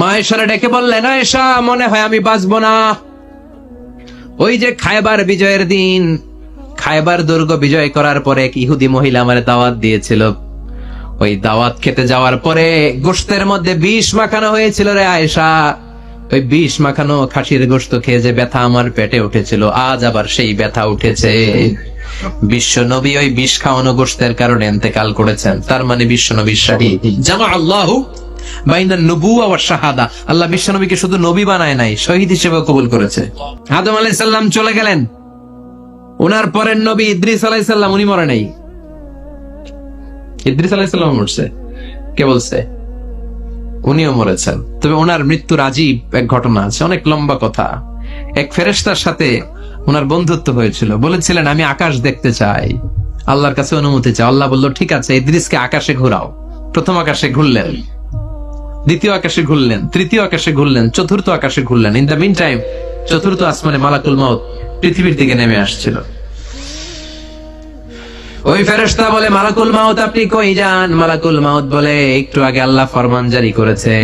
মা এসারে ডেকে বললেন এসা, মনে হয় আমি বাঁচবো না। ওই যে খায়বার বিজয়ের দিন খায়বার দুর্গ বিজয় করার পরে এক ইহুদি মহিলা আমার দাওয়াত দিয়েছিল। ওই দাওয়াত খেতে যাওয়ার পরে গোস্তের মধ্যে বিষ মাখানো হয়েছিল রে আয়েশা। ওই বিষ মাখানো খাসির গোস্ত খেয়ে যে ব্যথা আমার পেটে উঠেছিল, আজ আবার সেই ব্যথা উঠেছে। বিশ্ব নবী ওই বিষ খাওয়ানো গোস্তের কারণে এতেকাল করেছেন, তার মানে বিশ্ব নবী শাহী। জামা আল্লাহ আল্লাহ বিশ্ব নবীকে শুধু নবী বানায় নাই, শহীদ হিসেবে কবুল করেছে। আদম চলে গেলেন। ওনার পরের নবী ইদ্রিস উনি মরে নাই। ইদ্রিস কে বলছে? উনিও মরেছেন। তবে ওনার মৃত্যুর আজীব এক ঘটনা আছে, অনেক লম্বা কথা। এক ফেরেশতার সাথে ওনার বন্ধুত্ব হয়েছিল। বলেছিলেন, আমি আকাশ দেখতে চাই। আল্লাহর কাছে অনুমতি চাই। আল্লাহ বলল, ঠিক আছে, ইদ্রিসকে আকাশে ঘোরাও। প্রথম আকাশে ঘুরলেন। দ্বিতীয় আকাশে ঘুরলেন, তৃতীয় আকাশে ঘুরলেন, চতুর্থ আকাশে ঘুরলেন। ইন দ্য মিন টাইম চতুর্থ আসমানে মালাকুল মাউত পৃথিবীর দিকে নেমে আসছিল। ওই ফেরেশতা বলে, মালাকুল মাউত আপনি কই যান? মালাকুল মাউত বলে, একটু আগে আল্লাহ ফরমান জারি করেছে,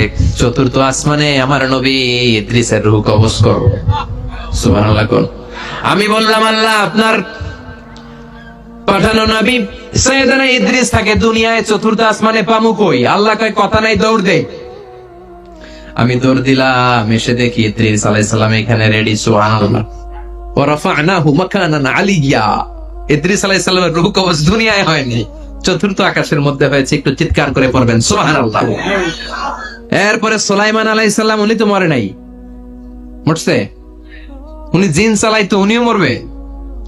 চতুর্থ আসমানে আমার নবী ইদ্রিসের রূহ কবজ করো। সুবহানাল্লাহ আমি বললাম, আল্লাহ, আপনার পাঠানো নবী, সৈয়দনা ইদ্রিস থাকে দুনিয়ায়, চতুর্থ আসমানে পামু কই? আল্লাহ কয়, কথা নাই, দৌড় দে। আমি দৌড় দিলাম, এসে দেখি ইদ্রিস এখানে রেডি তো উনি মরবে।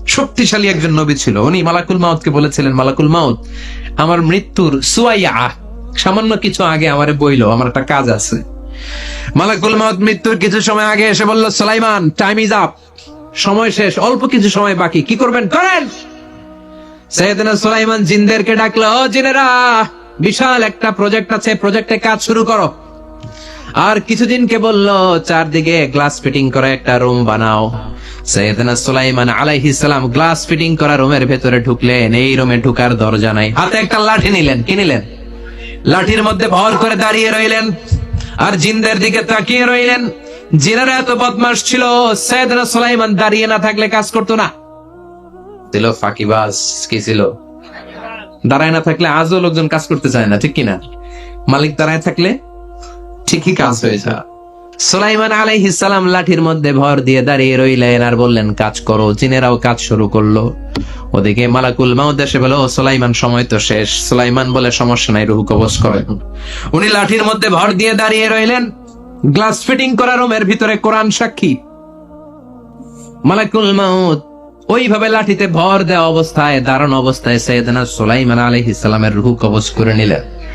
শক্তিশালী একজন নবী ছিল। উনি মালাকুল মাউতকে বলেছিলেন, মালাকুল মাউত, আমার মৃত্যুর সুয়াইয়া, সামান্য কিছু আগে আমারে বইলো, আমার একটা কাজ আছে। মালাকুল মৃত্যুর কিছু সময় আগে এসে বলল, সুলাইমান টাইম ইজ আপ সময় শেষ, অল্প কিছু সময় বাকি। কি করবেন? করেন। সৈয়দনা জিনদেরকে ডাকলো, ও জিনেরা, বিশাল একটা প্রজেক্ট আছে প্রজেক্টে কাজ শুরু করো। আর কিছুদিনকে বলল, চারদিকে গ্লাস ফিটিং করা একটা রুম বানাও। সৈয়দনা সুলাইমান আলাইহিস সালাম গ্লাস ফিটিং করা রুমের ভেতরে ঢুকলেন, এই রুমে ঢুকার দরজা নাই। হাতে একটা লাঠি নিলেন, কি নিলেন? লাঠির মধ্যে ভর করে দাঁড়িয়ে রইলেন। আর জিনদের দিকে তাকিয়ে রইলেন। জিনেরা এত বদমাস ছিল, সৈয়দনা সুলাইমান দাঁড়িয়ে না থাকলে কাজ করতো না। ছিল ফাঁকিবাজ, কি ছিল? দাঁড়ায় না থাকলে আজও লোকজন কাজ করতে চায় না, ঠিক কিনা? মালিক দাঁড়ায় থাকলে ঠিকই কাজ হয়ে যায়। সুলাইমান আলাইহিস সালাম লাঠির মধ্যে ভর দিয়ে দাঁড়িয়ে রইলেন আর বললেন, কাজ করো জিনেরাও কাজ শুরু করল। ওদিকে মালাকুল মাউদ এসে বলে, ও সুলাইমান, সময় তো শেষ। সুলাইমান বলে, সমস্যা নাই, রুহু কবজ করেন উনি লাঠির মধ্যে ভর দিয়ে দাঁড়িয়ে রইলেন। গ্লাস ফিটিং করা রুমের ভিতরে কোরআন সাক্ষী। মালাকুল মাউদ ওইভাবে লাঠিতে ভর দেওয়া অবস্থায় দাঁড়ানো অবস্থায় সৈয়দনা সুলাইমান আলাইহিস সালামের রুহু কবজ করে নিলেন।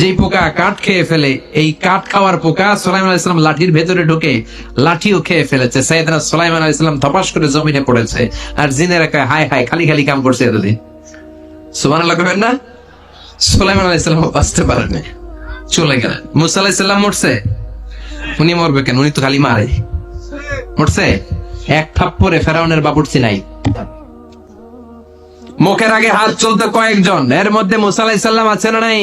যেই পোকা কাঠ খেয়ে ফেলে, এই কাঠ খাওয়ার পোকা সোলাইমান আলাইসালাম লাঠির ভেতরে ঢুকে, লাঠিও খেয়ে ফেলেছে। সাইদানা সোলাইমান আলাইসালাম ধপাস করে জমিনে পড়েছে আর জিনেরা কয় হাই হাই খালি খালি কাম করছে এতদিন। সুমান কবেন না? সোলাইমান আলাইসালাম বাঁচতে পারেনি চলে গেলেন। মুসা আলাইসাল্লাম মরছে? উনি মরবে কেন? উনি তো খালি মারে মরছে? এক থাপ্পরে ফেরাউনের বাবুরচি নাই। মুখের আগে হাত চলতো কয়েকজন। এর মধ্যে মুসা আলাইসাল্লাম আছে না নাই?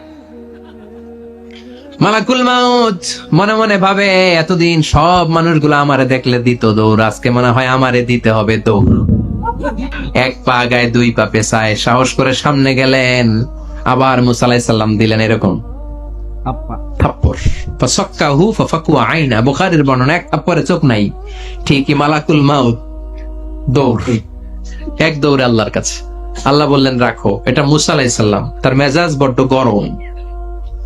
মালাকুল মাউত মনে মনে ভাবে এতদিন সব মানুষগুলো আমারে দেখলে দিত দৌড় আজকে মনে হয় আমারে দিতে হবে দৌড়। এক পা গায়ে দুই পা পেছায় সাহস করে সামনে গেলেন আবার মুসালাই সাল্লাম দিলেন এরকম। থাপ্পর। ফাসাক্কাহু ফাফাকু আইনা বুখারীর বর্ণনা এক থাপ্পরে চোখ নাই। ঠিকই মালাকুল মাউত দৌড়। এক দৌড়ে আল্লাহর কাছে। আল্লাহ বললেন রাখো এটা মুসা আলাইসাল্লাম তার মেজাজ বড্ড গরম।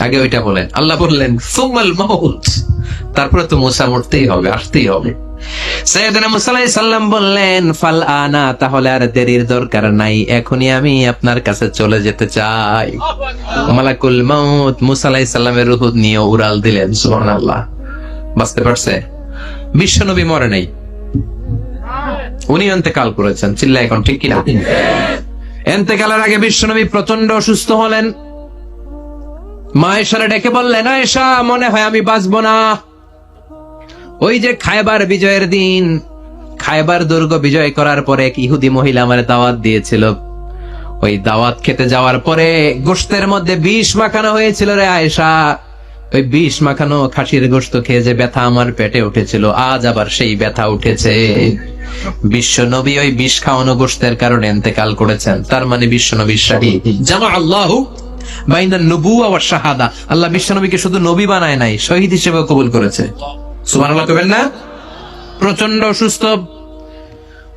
আগে ওইটা বলেন। আল্লাহ বললেন সুমাল মাউত। তারপরে তো মুসা মরতেই হবে, আসতেই হবে। সৈয়দনা মুসা আলাইহিস সাল্লাম বললেন, ফাল আনা, তাহলে আর দেরির দরকার নাই, এখনই আমি আপনার কাছে চলে যেতে চাই। মালাকুল মাউত মুসা আলাইহিস সাল্লামের রূহ নিয়ে উড়াল দিলেন বুঝতে পারছে? বিশ্বনবী মরে নাই। উনি এতেকাল করেছেন চিল্লা এখন ঠিক কিনা? এতেকালের আগে বিশ্বনবী প্রচণ্ড অসুস্থ হলেন। মা এসারে ডেকে বললেন এসা মনে হয় আমি বাঁচবো না। ওই যে খায়বার বিজয়ের দিন খায়বার দুর্গ বিজয় করার পরে এক ইহুদি মহিলা আমার দাওয়াত দিয়েছিল। ওই দাওয়াত খেতে যাওয়ার পরে গোস্তের মধ্যে বিষ মাখানো হয়েছিল রে আয়েশা। ওই বিষ মাখানো খাসির গোস্ত খেয়ে যে ব্যথা আমার পেটে উঠেছিল, আজ আবার সেই ব্যথা উঠেছে। বিশ্ব নবী ওই বিষ খাওয়ানো গোস্তের কারণে এতেকাল করেছেন, তার মানে বিশ্ব নবী শাহী। জামা আল্লাহ আল্লাহ বিশ্ব নবীকে শুধু নবী বানায় নাই, শহীদ হিসেবে কবুল করেছে। কবেন না? প্রচণ্ড অসুস্থ।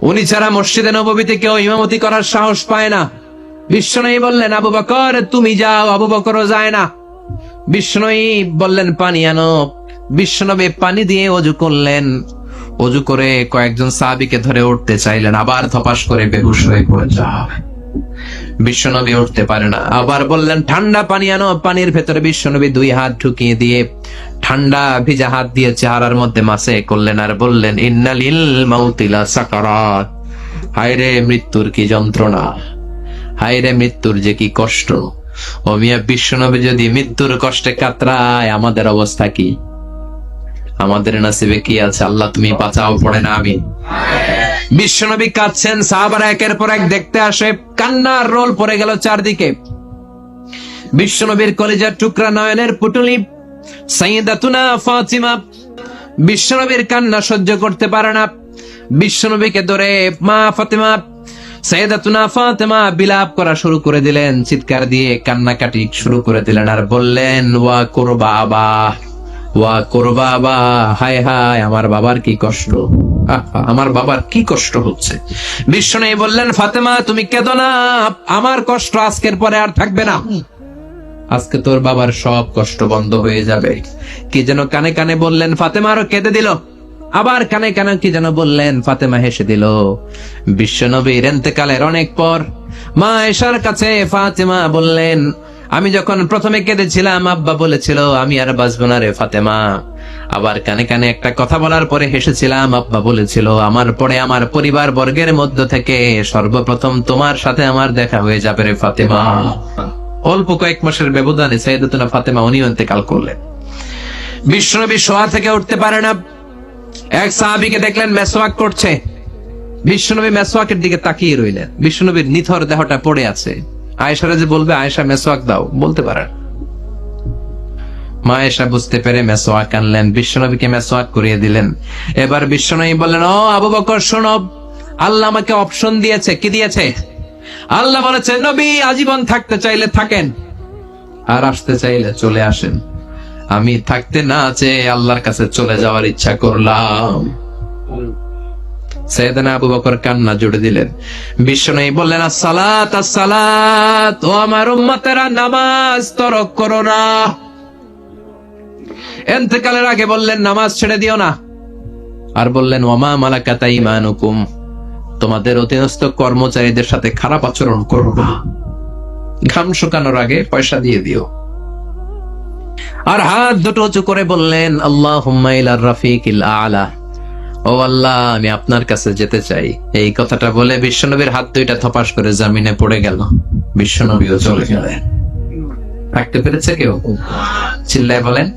উনি ছাড়া মসজিদে নববীতে কেউ ইমামতি করার সাহস পায় না। বললেন, আবু বকর, তুমি যাও, আবু বকরও যায় না। বিষ্ণুই বললেন, পানি আনো। বিষ্ণনবী পানি দিয়ে অজু করলেন। অজু করে কয়েকজন সাহাবিকে ধরে উঠতে চাইলেন, আবার ধপাস করে বেহুশ হয়ে পড়ে যায় বিশ্বনবী উঠতে পারে না। আবার বললেন, ঠান্ডা পানি আনো, পানির ভেতরে বিশ্বনবী দুই হাত ঢুকিয়ে দিয়ে ঠান্ডা ভিজা হাত দিয়ে চেহারার মধ্যে মাসে করলেন আর বললেন, ইন্নালিল মাউতিলা সাকারাত। হায়রে মৃত্যুর কি যন্ত্রণা? হায়রে মৃত্যুর যে কি কষ্ট? ও মিয়া বিশ্বনবী যদি মৃত্যুর কষ্টে কাতরায়, আমাদের অবস্থা কি? আমাদের নাসিবে কি আছে? আল্লাহ, তুমি বাঁচাও, পড়ে না আমি বিশ্বনবী কাঁদছেন, সাহাবারা একের পর এক দেখতে আসে, কান্নার রোল পড়ে গেল চারদিকে। বিশ্বনবীর কলেজার টুকরা নয়নের পুটুলি বিশ্বনবীর কান্না সহ্য করতে পারে না। বিশ্বনবীকে ধরে মা ফাতিমা সৈয়দাতুনা ফাতেমা বিলাপ করা শুরু করে দিলেন, চিৎকার দিয়ে কান্নাকাটি শুরু করে দিলেন আর বললেন, ওয়া করবা আবা। ওয়া করবা আবা হায় হায়, আমার বাবার কি কষ্ট? আমার বাবার কি কষ্ট হচ্ছে? বিশ্ব বললেন, ফাতেমা, তুমি কেঁদো না। আমার কষ্ট আজকের পরে আর থাকবে না। আজকে তোর বাবার সব কষ্ট বন্ধ হয়ে যাবে। কি যেন কানে কানে বললেন, ফাতেমা আরও কেঁদে দিল। আবার কানে কানে কি যেন বললেন, ফাতেমা হেসে দিল। বিশ্বনবীর এন্তেকালের অনেক পর মা এসার কাছে ফাতেমা বললেন আমি যখন প্রথমে কেঁদেছিলাম, আব্বা বলেছিল, আমি আর বাঁচবো না রে ফাতেমা। আবার কানে কানে একটা কথা বলার পরে হেসেছিলাম, আব্বা বলেছিল, আমার পরে আমার পরিবার বর্গের মধ্য থেকে সর্বপ্রথম তোমার সাথে আমার দেখা হয়ে যাবে রে ফাতেমা। অল্প কয়েক মাসের ব্যবধানে সৈয়দতুনা ফাতেমা উনিও ইন্তেকাল করলেন। বিশ্বনবী শোয়া থেকে উঠতে পারে না। এক সাহাবিকে দেখলেন মেসওয়াক করছে। বিশ্বনবী মেসওয়াকের দিকে তাকিয়ে রইলেন। বিশ্বনবীর নিথর দেহটা পড়ে আছে। আয়েশারা যে বলবে, আয়েশা মেসওয়াক দাও, বলতে পারেন মা আয়েশা বুঝতে পেরে মেসওয়াক আনলেন, বিশ্বনবীকে মেসওয়াক করিয়ে দিলেন। এবার বিশ্বনবী বললেন, ও আবু বকর, শোনো, আল্লাহ আমাকে অপশন দিয়েছে, কি দিয়েছে? আল্লাহ বলেছে, নবী আজীবন থাকতে চাইলে থাকেন, আর আসতে চাইলে চলে আসেন। আমি থাকতে না চেয়ে আল্লাহর কাছে চলে যাওয়ার ইচ্ছা করলাম। আবু বকর কান্না জুড়ে দিলেন। বললেন, আসসালাত আসসালাত, ও আমার নামাজ তরক করো না। আগে বললেন, নামাজ ছেড়ে দিও না। আর বললেন ওমা মালাকাতা ইমানুকুম তোমাদের অধীনস্থ কর্মচারীদের সাথে খারাপ আচরণ করো না। ঘাম শুকানোর আগে পয়সা দিয়ে দিও। আর হাত দুটো উঁচু করে বললেন আল্লাহ রাফিক আলা। ও আল্লাহ, আমি আপনার কাছে যেতে চাই। এই কথাটা বলে বিশ্বনবীর হাত দুইটা থপাস করে জামিনে পড়ে গেল। বিশ্বনবীও চলে গেলেন। থাকতে পেরেছে কেউ? চিল্লায় বলেন,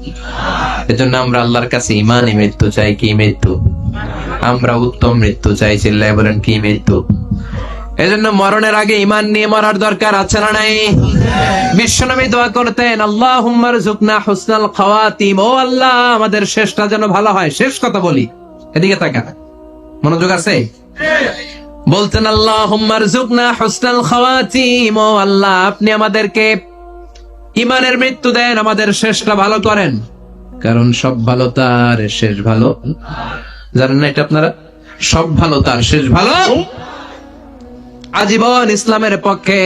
এজন্য আমরা আল্লাহর কাছে ইমানই মৃত্যু চাই, কি মৃত্যু? আমরা উত্তম মৃত্যু চাই, চিল্লায় বলেন, কি মৃত্যু? এজন্য মরণের আগে ইমান নিয়ে মরার দরকার আছে না নাই? বিশ্বনবী দোয়া করতেন আল্লাহ হুম্মার জুকনা খাওয়াতিম। ও আল্লাহ, আমাদের শেষটা যেন ভালো হয়। শেষ কথা বলি। এদিকে তাকা মনোযোগ আছে? বলতেন আল্লাহ হুম্মার জুকনা হুসনাল খাওয়াতিম। ও আল্লাহ আপনি আমাদেরকে ইমানের মৃত্যু দেন আমাদের শেষটা ভালো করেন। কারণ সব ভালো তার শেষ ভালো। জানেন না এটা আপনারা? সব ভালো তার শেষ ভালো। আজীবন ইসলামের পক্ষে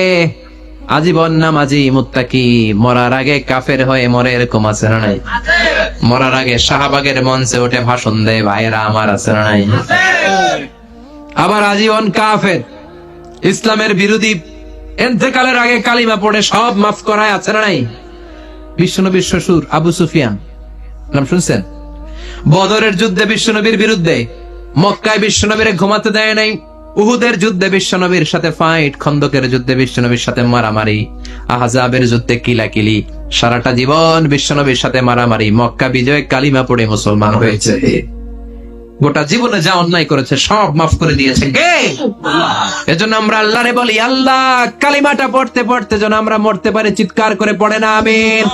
আজীবন নামাজি মুত্তাকি, মরার আগে কাফের হয়ে মরে এরকম আছে নাই? মরার আগে শাহবাগের মঞ্চে উঠে ভাষণ দেয়, ভাইয়েরা, আমার আছে নাই? আবার আজীবন কাফের, ইসলামের বিরোধী এন্তেকালের আগে কালিমা পড়ে সব মাফ করায় আছে না নাই? বিশ্বনবীর শ্বশুর আবু সুফিয়ান, নাম শুনছেন? বদরের যুদ্ধে বিশ্বনবীর বিরুদ্ধে, মক্কায় বিশ্বনবীরে ঘুমাতে দেয় নাই। উহুদের যুদ্ধে বিশ্বনবীর সাথে ফাইট খন্দকের যুদ্ধে বিশ্বনবীর সাথে মারামারি, আহজাবের যুদ্ধে কিলাকিলি, সারাটা জীবন বিশ্বনবীর সাথে মারামারি, মক্কা বিজয় কালিমা পড়ে মুসলমান হয়েছে। গোটা জীবনে যা অন্যায় করেছে, সব মাফ করে দিয়েছে এজন্য আমরা আল্লাহরে বলি, আল্লাহ, কালিমাটা পড়তে পড়তে যেন আমরা মরতে পারি, চিৎকার করে পড়ে না, আমিন।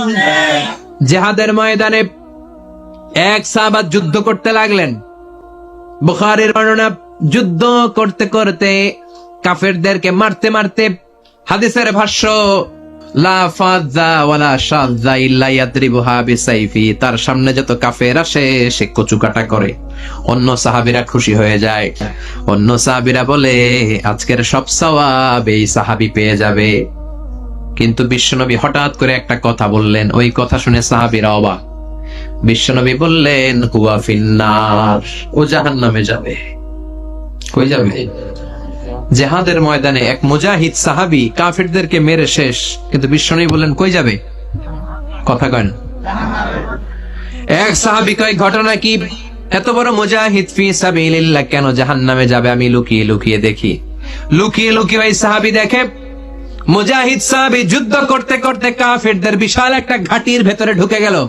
জেহাদের ময়দানে এক সাহাবাত যুদ্ধ করতে লাগলেন। বুখারের বর্ণনা যুদ্ধ করতে করতে কাফেরদেরকে মারতে মারতে হাদিসের ভাষ্য তার সামনে যত কাফের আসে, সে কচুকাটা করে। অন্য সাহাবীরা খুশি হয়ে যায়। অন্য সাহাবীরা বলে, আজকের সব সওয়াব এই সাহাবী পেয়ে যাবে। কিন্তু বিশ্বনবী হঠাৎ করে একটা কথা বললেন। ওই কথা শুনে সাহাবীরা অবাক। বিশ্বনবী বললেন হুয়া ফিন্নার, ও জাহান নামে যাবে। কই যাবে। জেহাদের ময়দানে এক মুজাহিদ সাহাবি কাফিরদেরকে মেরে শেষ। কিন্তু বিশ্বনবী বললেন, কই যাবে? কথা কয় না। এক সাহাবি কয়, ঘটনা কি? এত বড় মুজাহিদ ফি সাবিলিল্লাহ কেন জাহান্নামে যাবে? আমি লুকিয়ে লুকিয়ে দেখি। লুকিয়ে লুকিয়ে ওই সাহাবি দেখে, মুজাহিদ সাহাবি যুদ্ধ করতে করতে কাফিরদের বিশাল একটা ঘাটির ভেতরে ঢুকে গেল।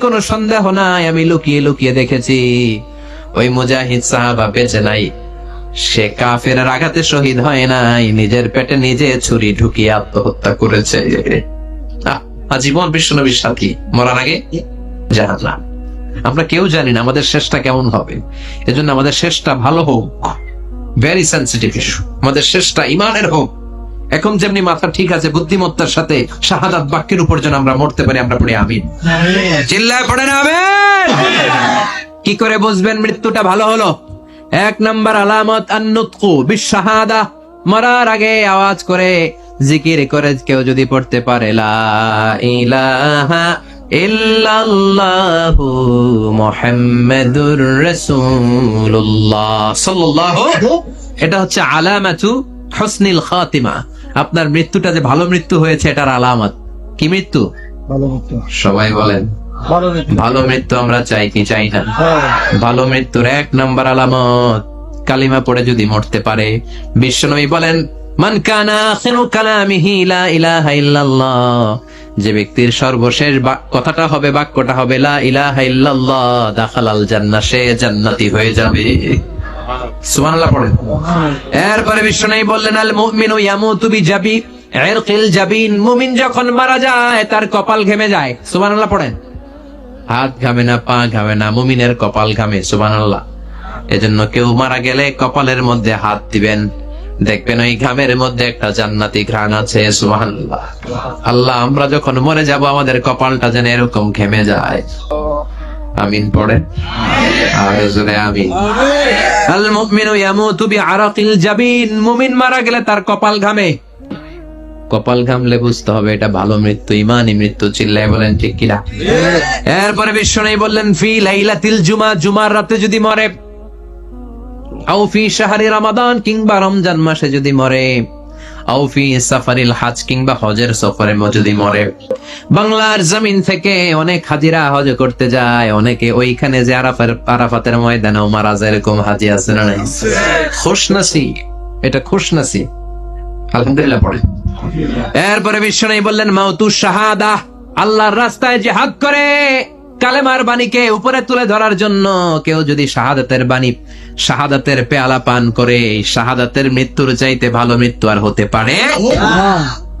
কোনো সন্দেহ নাই, আমি লুকিয়ে লুকিয়ে দেখেছি। ওই মুজাহিদ সাহাবা বেঁচে নাই। সে কাফের আঘাতে শহীদ হয় নাই, নিজের পেটে নিজে ছুরি ঢুকিয়ে আত্মহত্যা করেছে। আজীবন বিশ্বনবীর সাথী, মরার আগে জাহান্নাম। আমরা কেউ জানি না আমাদের শেষটা কেমন হবে। এজন্য আমাদের শেষটা ভালো হোক। ভেরি সেন্সিটিভ ইস্যু আমাদের শেষটা ইমানের হোক। এখন যেমনি মাথা ঠিক আছে বুদ্ধিমত্তার সাথে শাহাদাত বাক্যের উপর যেন আমরা মরতে পারি আমরা পড়ে আমিন। চিল্লায় পড়ে না আমিন। কি করে বুঝবেন মৃত্যুটা ভালো হলো? এক নাম্বার আলামত আন্নুতকু বিশাহাদা মরার আগে আওয়াজ করে জিকির করে কেউ যদি পড়তে পারে লা ইলাহা ইল্লাল্লাহু মুহাম্মাদুর রাসূলুল্লাহ। সাল্লাল্লাহু এটা হচ্ছে আলামাতু হুসনিল খাতিমা। আপনার মৃত্যুটা যে ভালো মৃত্যু হয়েছে এটার আলামত। কি মৃত্যু? সবাই বলেন। ভালো মৃত্যু আমরা চাই কি চাই না? হ্যাঁ। ভালো মৃত্যুর এক নম্বর আলামত কালিমা পড়ে যদি মরতে পারে বিশ্বনবী বলেন মান কানা আখিরু কালামিহি লা ইলাহা ইল্লাল্লাহ। যে ব্যক্তির সর্বশেষ কথাটা হবে, বাক্যটা হবে জান্নাতি হয়ে যাবে। সুবহানাল্লাহ এরপরে বিশ্বনবী বললেন, আল মুমিনু ইয়ামুতু বিজাবি, ইরকিল মুমিন যখন মারা যায়, তার কপাল ঘেমে যায়। সুবহানাল্লাহ পড়েন। হাত ঘামে না, পা ঘামে না, মুমিনের কপাল ঘামে সুবান আল্লাহ এজন্য কেউ মারা গেলে কপালের মধ্যে হাত দিবেন। দেখবেন ওই ঘামের মধ্যে একটা জান্নাতি ঘ্রাণ আছে আল্লাহ আমরা যখন মরে যাব আমাদের কপালটা যেন এরকম ঘেমে যায়। আমিন পড়ে আর জোরে আমিন। আল মুমিনু ইয়ামুতু বিআরাকিল জাবিন। মুমিন মারা গেলে তার কপাল ঘামে। কপাল ঘামলে বুঝতে হবে এটা ভালো মৃত্যু ইমানই মৃত্যু বলেন ঠিক কিনা? এরপরে বিশ্ব নেই বললেন ফি লাইলাতিল জুমা জুমার রাতে যদি মরে আও ফি শাহরি রমাদান কিংবা রমজান মাসে যদি মরে, আও ফি সাফারিল হাজ কিংবা হজের সফরে যদি মরে। বাংলার জমিন থেকে অনেক হাজিরা হজ করতে যায়, অনেকে ওইখানে যে আরাফের, আরাফাতের ময়দানেও মারা যায় এরকম হাজি আছে না খুশনাসি এটা খুশনাসি আলহামদুলিল্লাহ পড়ে এরপরে বিশ্ব বললেন, মাউতু শাহাদা, আল্লাহর রাস্তায় জিহাদ করে। কালেমার বাণীকে উপরে তুলে ধরার জন্য কেউ যদি শাহাদাতের বাণী, শাহাদাতের পেয়ালা পান করে, শাহাদাতের মৃত্যুর চাইতে ভালো মৃত্যু আর হতে পারে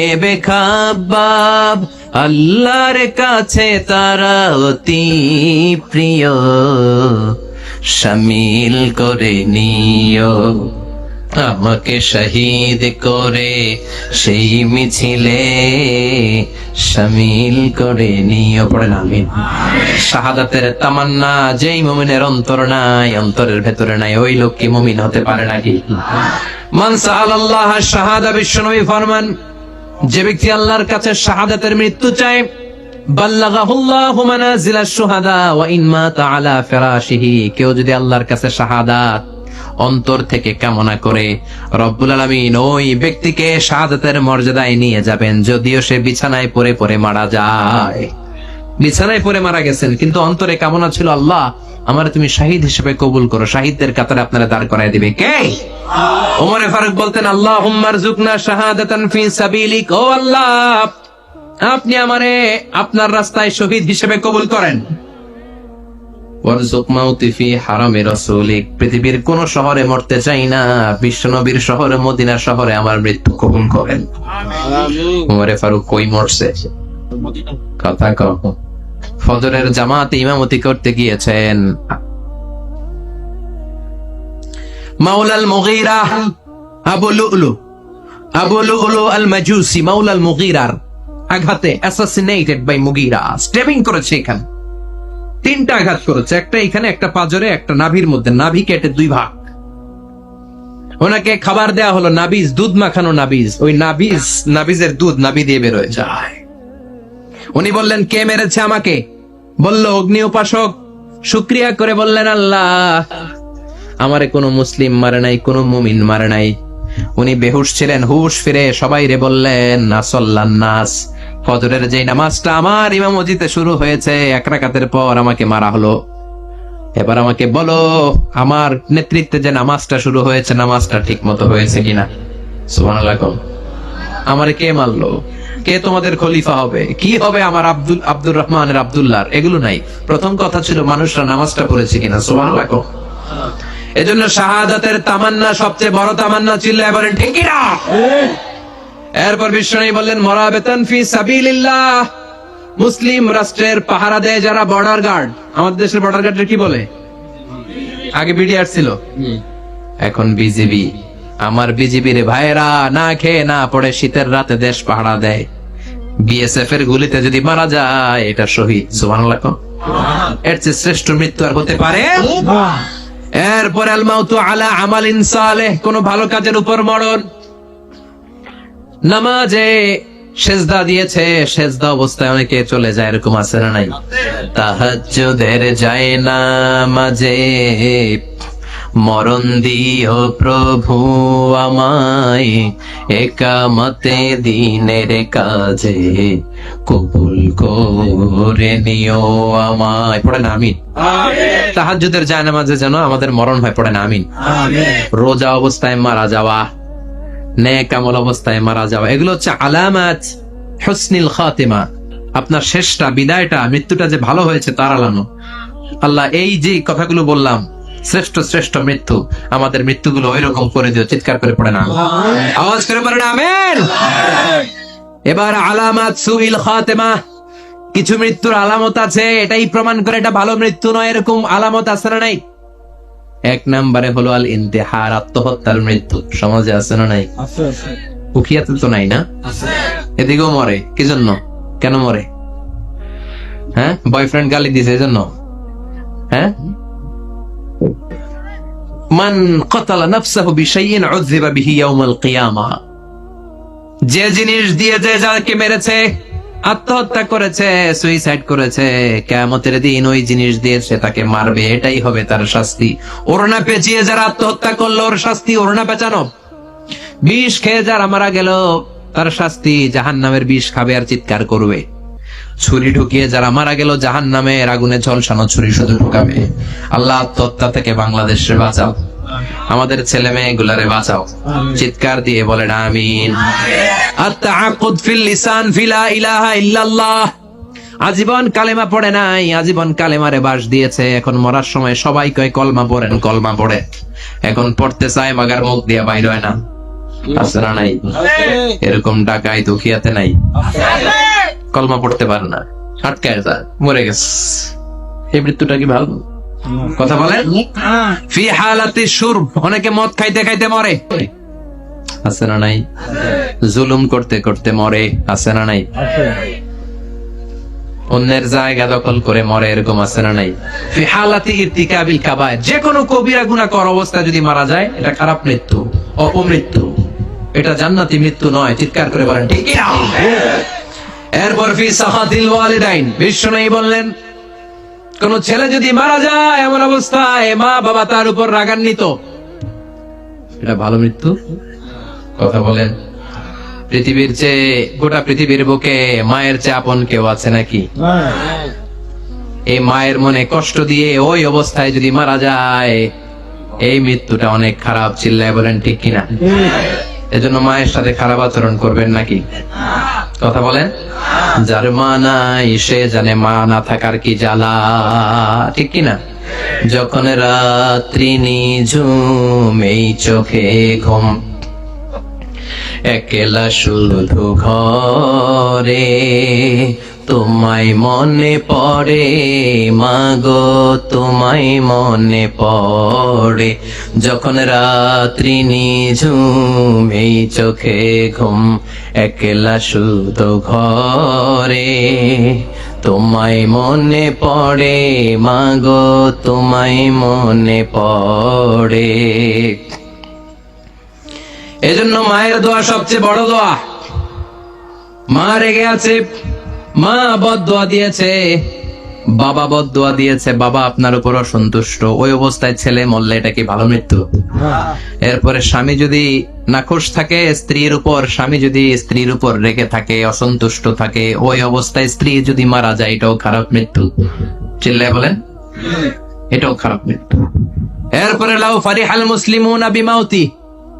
খোবায়েবে খাবাব আল্লাহর কাছে তারা অতি প্রিয়। শামিল করে নিও, আমাকে শহীদ করে সেই মিছিলে। শামিল করে নিও, পড়েন, আমিন। শাহাদাতের তামান্না, যেই মমিনের অন্তর নাই, অন্তরের ভেতরে নাই, ওই লোক কি মুমিন হতে পারে নাকি? মান আল্লাহ শাহাদা বিশ্বনবী ফরমান যে ব্যক্তি আল্লাহর কাছে শাহাদাতের মৃত্যু চায় কেউ যদি আল্লাহর কাছে শাহাদাত অন্তর থেকে কামনা করে ওই ব্যক্তিকে শাহাদাতের মর্যাদায় নিয়ে যাবেন, যদিও সে বিছানায় পরে পরে মারা যায়। বিছানায় পড়ে মারা গেছেন কিন্তু অন্তরে কামনা ছিল আল্লাহ আমার তুমি শাহিদ হিসেবে কবুল করো শাহিদদের কাতারে আপনারা দাঁড় করায় দিবে। কে? ওমরে ফারুক বলতেন আল্লাহ হুম্মার জুকনা শাহাদাতান ফি সাবিলিক। ও আল্লাহ আপনি আমারে আপনার রাস্তায় শহীদ হিসেবে কবুল করেন। পৃথিবীর কোন শহরে মরতে চাই না বিশ্বনবীর শহরে মদিনা শহরে আমার মৃত্যু কবুল করেন। ফারুক কই মরছে? কথা কহ ফজরের জামাতে ইমামতি করতে গিয়েছেন। মাওলাল মুগীরা আবু লুলু আবু লুলু আল মাজুসি মাওলাল মুগীরার আঘাতে অ্যাসাসিনেটেড বাই মুগীরা। স্টেপিং করেছে এখানে। তিনটা আঘাত করেছে, একটা এখানে, একটা পাজরে, একটা নাভির মধ্যে। নাভি কেটে দুই ভাগ। ওনাকে খাবার দেয়া হলো নাবিজ, দুধ মাখানো নাবিজ। ওই নাবিজ, নাবিজের দুধ নাবি দিয়ে বেরোয় যায়। উনি বললেন, কে মেরেছে আমাকে? বলল, অগ্নি উপাসক। শুক্রিয়া করে বললেন, আল্লাহ, আমারে কোনো মুসলিম মারে নাই, কোনো মুমিন মারে নাই। উনি বেহুশ ছিলেন, হুশ ফিরে সবাই রে বললেন, আসল্লান নাস, ফজরের যে নামাজটা আমার ইমামতিতে শুরু হয়েছে, এক রাকাতের পর আমাকে মারা হলো। এবার আমাকে বলো, আমার নেতৃত্বে যে নামাজটা শুরু হয়েছে, নামাজটা ঠিক মতো হয়েছে কিনা? কও। আমারে কে মারলো? কে তোমাদের খলিফা হবে? কি হবে আমার আব্দুল আব্দুর রহমানের আব্দুল্লাহর? এগুলো নাই। প্রথম কথা ছিল মানুষরা নামাজটা পড়েছে কিনা সুবহানাল্লাহ কও। এজন্য শাহাদাতের তামান্না সবচেয়ে বড় তামান্না ছিল এবারে ঠিকই না এরপর বিশ্বনী বললেন মরা বেতন ফি সাবিলিল্লাহ। মুসলিম রাষ্ট্রের পাহারা দেয় যারা বর্ডার গার্ড। আমাদের দেশের বর্ডার গার্ডের কি বলে? আগে বিডিআর ছিল। এখন বিজিবি। আমার বিজিবি রে ভাইয়েরা না খেয়ে না পড়ে শীতের রাতে দেশ পাহারা দেয়। বিএসএফ এর গুলিতে যদি মারা যায়, এটা শহীদ কও। এর চেয়ে শ্রেষ্ঠ মৃত্যু আর হতে পারে? এরপর আল মাউতু আলা আমালিন সালেহ, কোন ভালো কাজের উপর মরণ। নামাজে সেজদা দিয়েছে, সেজদা অবস্থায় অনেকে চলে যায়, এরকম আছে না নাই? তাহাজ্জুদের যায় না মাঝে মরণ দিও প্রভু আমায় একামতে দিনের কাজে কবুল করে নিও আমায়। পড়েন আমিন। তাহাজ্জুদের যায় না মাঝে যেন আমাদের মরণ হয় পড়েন আমিন। রোজা অবস্থায় মারা যাওয়া নেক আমল অবস্থায় মারা যাওয়া এগুলো হচ্ছে আলামাত হসনিল খাতিমা। আপনার শেষটা বিদায়টা মৃত্যুটা যে ভালো হয়েছে তার আলানো আল্লাহ এই যে কথাগুলো বললাম শ্রেষ্ঠ শ্রেষ্ঠ মৃত্যু আমাদের মৃত্যুগুলো ওই রকম করে দিও চিৎকার করে পড়ে না। আওয়াজ করে পড়ে না আমেন। এবার আলামাত সুইল খাতেমা কিছু মৃত্যুর আলামত আছে এটাই প্রমাণ করে এটা ভালো মৃত্যু নয় এরকম আলামত আছে না নাই? এক নম্বরে হলো আল ইন্তেহার আত্মহত্যার মৃত্যু সমাজে আছে না নাই? উখিয়াতে তো নাই না? এদিকেও মরে কি জন্য কেন মরে? হ্যাঁ বয়ফ্রেন্ড গালি দিছে এই জন্য হ্যাঁ? মান বিহি ইয়াউমাল কিয়ামা। যে জিনিস দিয়ে যে যাকে মেরেছে, আত্মহত্যা করেছে সুইসাইড করেছে দিন ওই জিনিস দিয়ে সে তাকে মারবে, এটাই হবে তার শাস্তি। ওড়না পেঁচিয়ে যারা আত্মহত্যা করল, ওর শাস্তি ওড়না পেঁচানো। বিষ খেয়ে যারা মারা গেল, তার শাস্তি জাহান নামের বিষ খাবে আর চিৎকার করবে। ছুরি ঢুকিয়ে যারা মারা গেল জাহান নামের আগুনে ঝলসানো ছুরি শুধু ঢুকাবে। আল্লাহ আত্মহত্যা থেকে বাংলাদেশে বাঁচাও। আমাদের ছেলে মেয়ে গুলারে বাঁচাও চিৎকার দিয়ে বলেন আমিন। আত্তাআকুদ ফিল লিসান ফিলা ইলাহা ইল্লাল্লাহ। আজীবন কালেমা পড়ে নাই আজীবন কালেমারে বাস দিয়েছে। এখন মরার সময় সবাই কয় কলমা পড়েন কলমা পড়ে। এখন পড়তে চায় মাগার মুখ দিয়ে বাইর হয় না। না নাই? এরকম ডাকাই দুখিয়াতে নাই। কলমা পড়তে পারে না। আটকায় যায় মরে গেছে এই মৃত্যুটা কি ভালো? কথা বলেন? ফি হালাতি সুর অনেকে মদ খাইতে খাইতে মরে। আছে না নাই? জুলুম করতে করতে মরে, আছে না নাই? অন্যের জায়গা দখল করে মরে, এরকম আছে না নাই? ফি হালাতি ইরতিকাবিল কাবায় যে কোনো কবিরা গুনাহ কর অবস্থায় যদি মারা যায়, এটা খারাপ মৃত্যু, অপমৃত্যু। এটা জান্নাতি মৃত্যু নয়, চিৎকার করে বলেন, ঠিক? এরপর ফি সাহাদিল ওয়ালিদাইন। বিষ্ণু বললেন কোন ছেলে যদি মারা যায় এমন অবস্থায় মা বাবা তার উপর রাগান্বিত। এটা ভালো মৃত্যু? কথা বলেন। পৃথিবীর চেয়ে গোটা পৃথিবীর বুকে মায়ের চেয়ে আপন কেউ আছে নাকি? এই মায়ের মনে কষ্ট দিয়ে ওই অবস্থায় যদি মারা যায় এই মৃত্যুটা অনেক খারাপ চিল্লায় বলেন ঠিক কিনা? এজন্য মায়ের সাথে খারাপ আচরণ করবেন নাকি? কথা বলেন? যার মা নাই, সে জানে মা না থাকার কি জ্বালা। ঠিক কিনা যখন রাত্রি নিঝুম, এই চোখে ঘুম। একেলা শুধু ঘরে তোমায় মনে পড়ে, মাগো তোমায় মনে পড়ে। যখন রাত্রি নিঝুম, এই চোখে ঘুম, একলা শুধু ঘরে। তোমায় মনে পড়ে, মাগো তোমায় মনে পড়ে। এজন্য মায়ের দোয়া সবচেয়ে বড় দোয়া। মা রেগে আছে। মা বদ দোয়া দিয়েছে বাবা বদ দোয়া দিয়েছে বাবা আপনার উপর অসন্তুষ্ট। ওই অবস্থায় ছেলে মরলে এটা কি ভালো মৃত্যু? এরপরে স্বামী যদি নাখোশ থাকে স্ত্রীর উপর স্বামী যদি স্ত্রীর উপর রেগে থাকে অসন্তুষ্ট থাকে ওই অবস্থায় স্ত্রী যদি মারা যায় এটাও খারাপ মৃত্যু। চিল্লায় বলেন? এটাও খারাপ মৃত্যু। এরপরে লাউ ফারিহাল মুসলিমুনা বিমাউতি।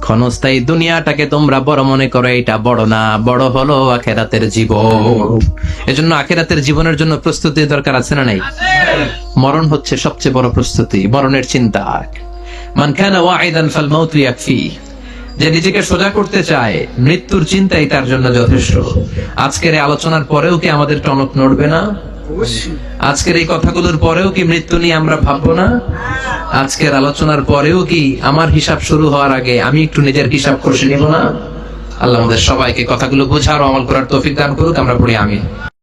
ক্ষণস্থায়ী দুনিয়াটাকে তোমরা বড় মনে করো এটা বড় না, বড় হলো আখেরাতের জীবন। এজন্য আখেরাতের জীবনের জন্য প্রস্তুতি দরকার আছে না নাই? মরণ হচ্ছে সবচেয়ে বড় প্রস্তুতি, মরণের চিন্তা। মান কানা ওয়াইদান ফাল মাউতু ইয়াকফি। যে নিজেকে সোজা করতে চায়, মৃত্যুর চিন্তাই তার জন্য যথেষ্ট। আজকের আলোচনার পরেও কি আমাদের টনক নড়বে না? আজকের এই কথাগুলোর পরেও কি মৃত্যু নিয়ে আমরা ভাববো না? আজকের আলোচনার পরেও কি আমার হিসাব শুরু হওয়ার আগে আমি একটু নিজের হিসাব কষে নিব না? আল্লাহ আমাদের সবাইকে কথাগুলো বোঝার ও আমল করার তৌফিক দান করুক, আমরা পড়ি আমি